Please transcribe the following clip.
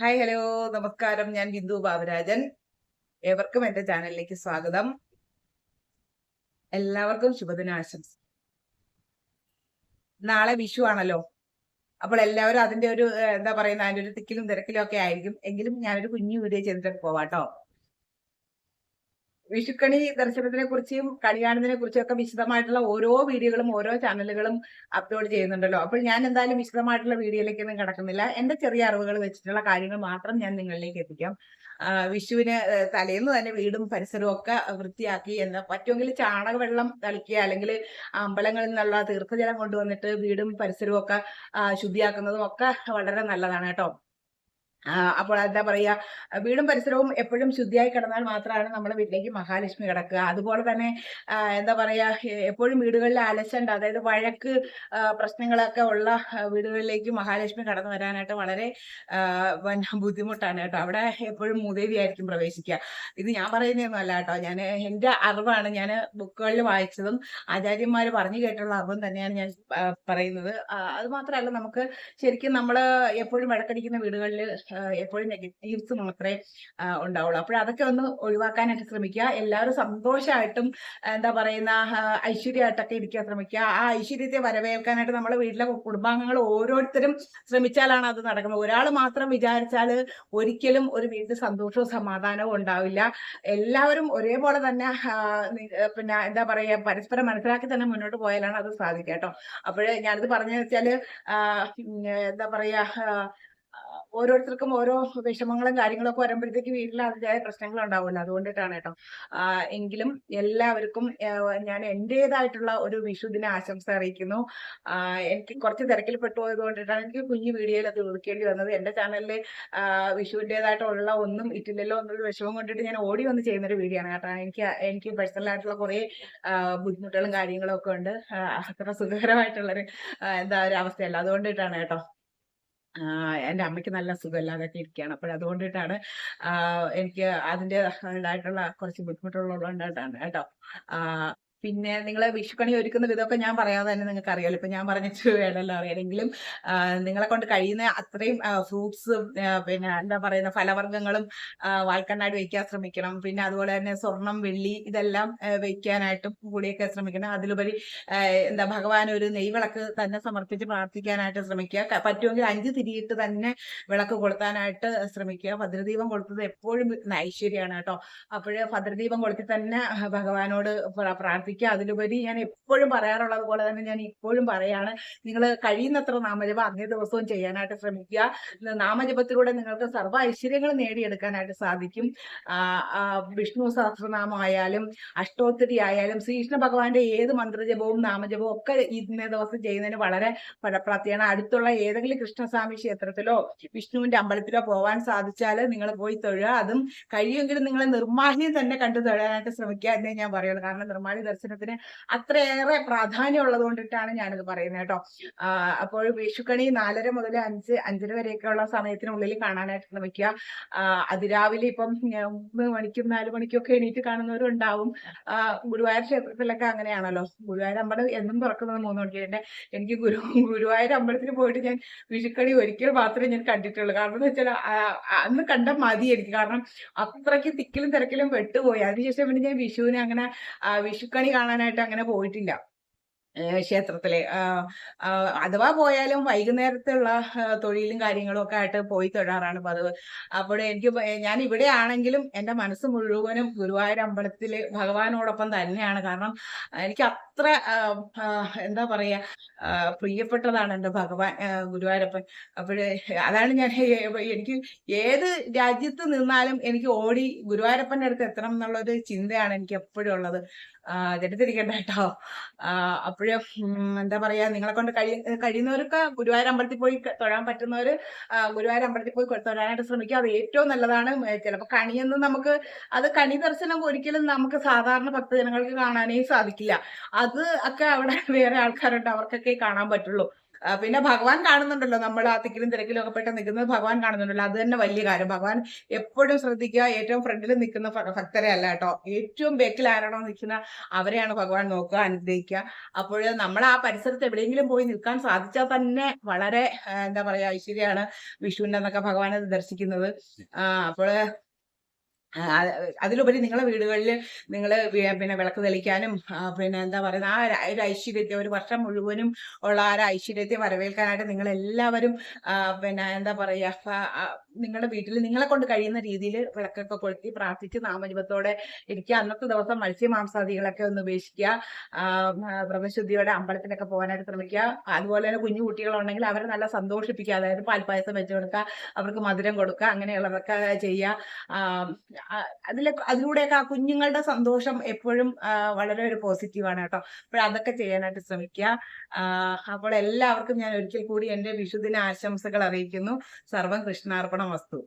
Hi hello. നമസ്കാരം. ഞാൻ ബിന്ദു ബാബുരാജൻ. ഏവർക്കും എന്റെ ചാനലിലേക്ക് സ്വാഗതം. എല്ലാവർക്കും ശുഭദിനാശംസ. നാളെ വിഷു ആണല്ലോ. അപ്പോൾ എല്ലാവരും അതിന്റെ ഒരു എന്താ പറയുന്ന അതിന്റെ ഒരു തിക്കിലും തിരക്കിലും ഒക്കെ ആയിരിക്കും. എങ്കിലും ഞാനൊരു കുഞ്ഞു വീഡിയോ ചെയ്തിട്ട് പോവാട്ടോ. വിഷുക്കണി ദർശനത്തിനെ കുറിച്ചും കണിയാണതിനെ കുറിച്ചും ഒക്കെ വിശദമായിട്ടുള്ള ഓരോ വീഡിയോകളും ഓരോ ചാനലുകളും അപ്ലോഡ് ചെയ്യുന്നുണ്ടല്ലോ. അപ്പോൾ ഞാൻ എന്തായാലും വിശദമായിട്ടുള്ള വീഡിയോയിലേക്കൊന്നും കിടക്കുന്നില്ല. എന്റെ ചെറിയ അറിവുകൾ വെച്ചിട്ടുള്ള കാര്യങ്ങൾ മാത്രം ഞാൻ നിങ്ങളിലേക്ക് എത്തിക്കാം. വിഷുവിന് തലേന്ന് തന്നെ വീടും പരിസരവും ഒക്കെ വൃത്തിയാക്കി എന്ന് പറ്റുമെങ്കിൽ ചാണകവെള്ളം തളിക്കുക അല്ലെങ്കിൽ അമ്പലങ്ങളിൽ നിന്നുള്ള തീർത്ഥജലം കൊണ്ടുവന്നിട്ട് വീടും പരിസരവും ഒക്കെ ശുദ്ധിയാക്കുന്നതും ഒക്കെ വളരെ നല്ലതാണ് കേട്ടോ. അപ്പോൾ എന്താ പറയുക വീടും പരിസരവും എപ്പോഴും ശുദ്ധിയായി കിടന്നാൽ മാത്രമാണ് നമ്മുടെ വീട്ടിലേക്ക് മഹാലക്ഷ്മി കിടക്കുക. അതുപോലെ തന്നെ എന്താ പറയുക എപ്പോഴും വീടുകളിൽ അലസണ്ട അതായത് വഴക്ക് പ്രശ്നങ്ങളൊക്കെ ഉള്ള വീടുകളിലേക്ക് മഹാലക്ഷ്മി കടന്നു വരാനായിട്ട് വളരെ വൻ ബുദ്ധിമുട്ടാണ് കേട്ടോ. അവിടെ എപ്പോഴും മൂദേവി ആയിരിക്കും പ്രവേശിക്കുക. ഇത് ഞാൻ പറയുന്നതൊന്നും അല്ല കേട്ടോ. ഞാൻ എന്റെ അറിവാണ്. ഞാൻ ബുക്കുകളിൽ വായിച്ചതും ആചാര്യന്മാർ പറഞ്ഞു കേട്ടുള്ള അറിവും തന്നെയാണ് ഞാൻ പറയുന്നത്. അതുമാത്രമല്ല അത് മാത്രമല്ല നമുക്ക് ശരിക്കും നമ്മൾ എപ്പോഴും വഴക്കടിക്കുന്ന വീടുകളിൽ എപ്പോഴും നെഗറ്റീവ്സ് മാത്രമേ ഉണ്ടാവുള്ളൂ. അപ്പോൾ അതൊക്കെ ഒന്ന് ഒഴിവാക്കാനായിട്ട് ശ്രമിക്കുക. എല്ലാവരും സന്തോഷമായിട്ടും എന്താ പറയുന്ന ഐശ്വര്യമായിട്ടൊക്കെ ഇരിക്കാൻ ശ്രമിക്കുക. ആ ഐശ്വര്യത്തെ വരവേൽക്കാനായിട്ട് നമ്മുടെ വീട്ടിലെ കുടുംബാംഗങ്ങൾ ഓരോരുത്തരും ശ്രമിച്ചാലാണ് അത് നടക്കുന്നത്. ഒരാൾ മാത്രം വിചാരിച്ചാൽ ഒരിക്കലും ഒരു വീട്ടിൽ സന്തോഷവും സമാധാനവും ഉണ്ടാവില്ല. എല്ലാവരും ഒരേപോലെ തന്നെ പിന്നെ എന്താ പറയുക പരസ്പരം മനസ്സിലാക്കി തന്നെ മുന്നോട്ട് പോയാലാണ് അത് സാധിക്കുക കേട്ടോ. അപ്പോഴേ ഞാനിത് പറഞ്ഞു വെച്ചാൽ എന്താ പറയാ ആ, ആ, ഓരോരുത്തർക്കും ഓരോ വിഷമങ്ങളും കാര്യങ്ങളൊക്കെ വരുമ്പോഴത്തേക്ക് വീട്ടിൽ അതിന്റെതായ പ്രശ്നങ്ങൾ ഉണ്ടാവുമല്ലോ. അതുകൊണ്ടിട്ടാണ് കേട്ടോ. എങ്കിലും എല്ലാവർക്കും ഞാൻ എന്റെതായിട്ടുള്ള ഒരു വിഷുദിന ആശംസ അറിയിക്കുന്നു. എനിക്ക് കുറച്ച് തിരക്കിൽ പെട്ടുപോയത് കൊണ്ടിട്ടാണ് എനിക്ക് കുഞ്ഞു വീഡിയോയിൽ അത് ഒതുക്കേണ്ടി വന്നത്. എന്റെ ചാനലിൽ വിഷുവിന്റെതായിട്ടുള്ള ഒന്നും ഇറ്റില്ലല്ലോ എന്നൊരു വിഷമം കൊണ്ടിട്ട് ഞാൻ ഓടി വന്ന് ചെയ്യുന്നൊരു വീഡിയോ ആണ് കേട്ടോ. എനിക്ക് എനിക്ക് പേഴ്സണൽ ആയിട്ടുള്ള കുറേ ബുദ്ധിമുട്ടുകളും കാര്യങ്ങളും ഒക്കെ ഉണ്ട് അത്ര സുഖകരമായിട്ടുള്ളൊരു എന്താ ഒരു അവസ്ഥയല്ല. അതുകൊണ്ടിട്ടാണ് കേട്ടോ. എന്റെ അമ്മയ്ക്ക് നല്ല സുഖമില്ലാതൊക്കെ ഇരിക്കുകയാണ്. അപ്പോൾ അതുകൊണ്ടിട്ടാണ് എനിക്ക് അതിന്റെ ഇതായിട്ടുള്ള കുറച്ച് ബുദ്ധിമുട്ടുള്ളതുകൊണ്ടാണ് കേട്ടോ. പിന്നെ നിങ്ങൾ വിഷുക്കണി ഒരുക്കുന്ന വിധമൊക്കെ ഞാൻ പറയാതെ തന്നെ നിങ്ങൾക്ക് അറിയാലോ. ഇപ്പൊ ഞാൻ പറഞ്ഞിട്ട് വേണമല്ലോ അറിയാമെങ്കിലും നിങ്ങളെ കൊണ്ട് കഴിയുന്ന അത്രയും ഫ്രൂട്ട്സും പിന്നെ എന്താ പറയുന്ന ഫലവർഗങ്ങളും വാൽക്കണ്ണാടി വെക്കാൻ ശ്രമിക്കണം. പിന്നെ അതുപോലെ തന്നെ സ്വർണം വെള്ളി ഇതെല്ലാം വയ്ക്കാനായിട്ടും കൂടിയൊക്കെ ശ്രമിക്കണം. അതിലുപരി എന്താ ഭഗവാൻ ഒരു നെയ്വിളക്ക് തന്നെ സമർപ്പിച്ച് പ്രാർത്ഥിക്കാനായിട്ട് ശ്രമിക്കുക. പറ്റുമെങ്കിൽ അഞ്ച് തിരിയിട്ട് തന്നെ വിളക്ക് കൊളുത്താനായിട്ട് ശ്രമിക്കുക. ഭദ്രദീപം കൊളുത്തത് എപ്പോഴും ഐശ്വര്യമാണ് കേട്ടോ. അപ്പോഴ് ഭദ്രദീപം കൊളുത്തി തന്നെ ഭഗവാനോട് പ്ര- പ്രാർത്ഥിക്കുക അതിലുപരി ഞാൻ എപ്പോഴും പറയാറുള്ളത് പോലെ തന്നെ ഞാൻ ഇപ്പോഴും പറയാണ് നിങ്ങൾ കഴിയുന്നത്ര നാമജപം അന്നേ ദിവസവും ചെയ്യാനായിട്ട് ശ്രമിക്കുക. നാമജപത്തിലൂടെ നിങ്ങൾക്ക് സർവ ഐശ്വര്യങ്ങൾ നേടിയെടുക്കാനായിട്ട് സാധിക്കും. വിഷ്ണു സഹസ്രനാമമായാലും അഷ്ടോത്തരി ആയാലും ശ്രീകൃഷ്ണ ഭഗവാന്റെ ഏത് മന്ത്രജപവും നാമജപവും ഒക്കെ ഇന്നേ ദിവസം ചെയ്യുന്നതിന് വളരെ ഫലപ്രാപ്തിയാണ് അടുത്തുള്ള ഏതെങ്കിലും കൃഷ്ണസ്വാമി ക്ഷേത്രത്തിലോ വിഷ്ണുവിന്റെ അമ്പലത്തിലോ പോകാൻ സാധിച്ചാൽ നിങ്ങൾ പോയി തൊഴുക. അതും കഴിയുമെങ്കിലും നിങ്ങൾ നിർമ്മാല്യം തന്നെ കണ്ടു തൊഴാനായിട്ട് ശ്രമിക്കുക എന്നേ ഞാൻ പറയുള്ളൂ. കാരണം നിർമ്മാല്യ ദർശനത്തിന് അത്രയേറെ പ്രാധാന്യം ഉള്ളത് കൊണ്ടിട്ടാണ് ഞാനിത് പറയുന്നത് കേട്ടോ. അപ്പോൾ വിഷുക്കണി നാലര മുതൽ അഞ്ച് അഞ്ചര വരെയൊക്കെയുള്ള സമയത്തിനുള്ളിൽ കാണാനായിട്ട് ശ്രമിക്കുക. അതിരാവിലെ ഇപ്പം മൂന്ന് മണിക്കും നാല് മണിക്കും ഒക്കെ എണീറ്റ് കാണുന്നവരും ഉണ്ടാവും ഗുരുവായൂർ ക്ഷേത്രത്തിലൊക്കെ അങ്ങനെയാണല്ലോ. ഗുരുവായൂർ അമ്പലം എന്നും തുറക്കുന്നത് മൂന്ന് മണിക്ക് തന്നെ എനിക്ക് ഗുരു ഗുരുവായൂർ അമ്പലത്തിൽ പോയിട്ട് ഞാൻ വിഷുക്കണി ഒരിക്കൽ മാത്രമേ ഞാൻ കണ്ടിട്ടുള്ളൂ. കാരണം എന്ന് വെച്ചാൽ അന്ന് കണ്ട മതി എനിക്ക് കാരണം അത്രയ്ക്ക് തിക്കിലും തിരക്കിലും പെട്ടുപോയി. അതിനുശേഷം പിന്നെ ഞാൻ വിഷുവിനെ അങ്ങനെ ആ, വിഷുക്കണി കാണാനായിട്ട് അങ്ങനെ പോയിട്ടില്ല. ക്ഷേത്രത്തിലെ. അഥവാ പോയാലും വൈകുന്നേരത്തുള്ള തൊഴിലും കാര്യങ്ങളും ഒക്കെ ആയിട്ട് പോയി തൊഴാറാണ് പതിവ്. അപ്പോൾ എനിക്ക് ഞാൻ ഇവിടെ ആണെങ്കിലും എന്റെ മനസ്സ് മുഴുവനും ഗുരുവായൂർ അമ്പലത്തിൽ ഭഗവാനോടൊപ്പം തന്നെയാണ്. കാരണം എനിക്ക് അത്ര എന്താ പറയുക പ്രിയപ്പെട്ടതാണ് എന്റെ ഭഗവാൻ ഗുരുവായൂരപ്പൻ. അപ്പോൾ അതാണ് ഞാൻ എനിക്ക് ഏത് രാജ്യത്ത് നിന്നാലും എനിക്ക് ഓടി ഗുരുവായൂരപ്പന്റെ അടുത്ത് എത്തണം എന്നുള്ളൊരു ചിന്തയാണ് എനിക്ക് എപ്പോഴും ഉള്ളത്. ആഹ് കേട്ടോ ആഹ് അപ്പോഴ് എന്താ പറയാ നിങ്ങളെ കൊണ്ട് കഴി കഴിയുന്നവർക്ക് ഗുരുവായൂർ അമ്പലത്തിൽ പോയി തൊഴാൻ പറ്റുന്നവർ ഗുരുവായൂർ അമ്പലത്തിൽ പോയി തൊഴാനായിട്ട് ശ്രമിക്കുക അത് ഏറ്റവും നല്ലതാണ്. ചിലപ്പോൾ കണിയെന്ന് നമുക്ക് അത് കണി ദർശനം ഒരിക്കലും നമുക്ക് സാധാരണ ഭക്തജനങ്ങൾക്ക് കാണാനേ സാധിക്കില്ല. അത് ഒക്കെ അവിടെ വേറെ ആൾക്കാരുണ്ട്. അവർക്കൊക്കെ കാണാൻ പറ്റുള്ളൂ. പിന്നെ ഭഗവാൻ കാണുന്നുണ്ടല്ലോ. നമ്മൾ ആ തിക്കിലും തിരക്കിലും ഒക്കെ പെട്ട് നിൽക്കുന്നത് ഭഗവാൻ കാണുന്നുണ്ടല്ലോ. അത് തന്നെ വലിയ കാര്യം. ഭഗവാൻ എപ്പോഴും ശ്രദ്ധിക്കുക. ഏറ്റവും ഫ്രണ്ടിൽ നിൽക്കുന്ന ഭക്തരെ അല്ല കേട്ടോ. ഏറ്റവും ബേക്കിൽ ആരാണോ നിൽക്കുന്ന അവരെയാണ് ഭഗവാൻ നോക്കുക അനുഗ്രഹിക്കുക. അപ്പോൾ നമ്മൾ ആ പരിസരത്ത് എവിടെയെങ്കിലും പോയി നിൽക്കാൻ സാധിച്ചാൽ തന്നെ വളരെ എന്താ പറയാ ഐശ്വര്യമാണ് വിഷുവിന്റെ ഭഗവാനെ ദർശിക്കുന്നത്. അപ്പോൾ അതിലുപരി നിങ്ങളെ വീടുകളിൽ നിങ്ങൾ പിന്നെ വിളക്ക് തെളിക്കാനും പിന്നെ എന്താ പറയുക ആ ഒരു ഐശ്വര്യത്തെ ഒരു വർഷം മുഴുവനും ഉള്ള ആ ഒരു ഐശ്വര്യത്തെ വരവേൽക്കാനായിട്ട് നിങ്ങൾ എല്ലാവരും പിന്നെ എന്താ പറയുക നിങ്ങളുടെ വീട്ടിൽ നിങ്ങളെ കൊണ്ട് കഴിയുന്ന രീതിയിൽ വിളക്കൊക്കെ കൊളുത്തി പ്രാർത്ഥിച്ച് നാമജപത്തോടെ എനിക്ക് അന്നത്തെ ദിവസം മത്സ്യമാംസാദികളൊക്കെ ഒന്ന് ഉപേക്ഷിക്കുക. വ്രതശുദ്ധിയോടെ അമ്പലത്തിലൊക്കെ പോകാനായിട്ട് ശ്രമിക്കുക. അതുപോലെ തന്നെ കുഞ്ഞു കുട്ടികളുണ്ടെങ്കിൽ അവരെ നല്ല സന്തോഷിപ്പിക്കുക. അതായത് പാൽപ്പായസം വെച്ച് കൊടുക്കുക അവർക്ക് മധുരം കൊടുക്കുക അങ്ങനെയുള്ളതൊക്കെ ചെയ്യുക. അതിലെ അതിലൂടെയൊക്കെ ആ കുഞ്ഞുങ്ങളുടെ സന്തോഷം എപ്പോഴും വളരെ ഒരു പോസിറ്റീവാണ് കേട്ടോ. അപ്പോൾ അതൊക്കെ ചെയ്യാനായിട്ട് ശ്രമിക്കുക. അപ്പോൾ എല്ലാവർക്കും ഞാൻ ഒരിക്കൽ കൂടി എന്റെ വിഷുദിന ആശംസകൾ അറിയിക്കുന്നു. സർവം കൃഷ്ണാർപ്പണ. నమస్తు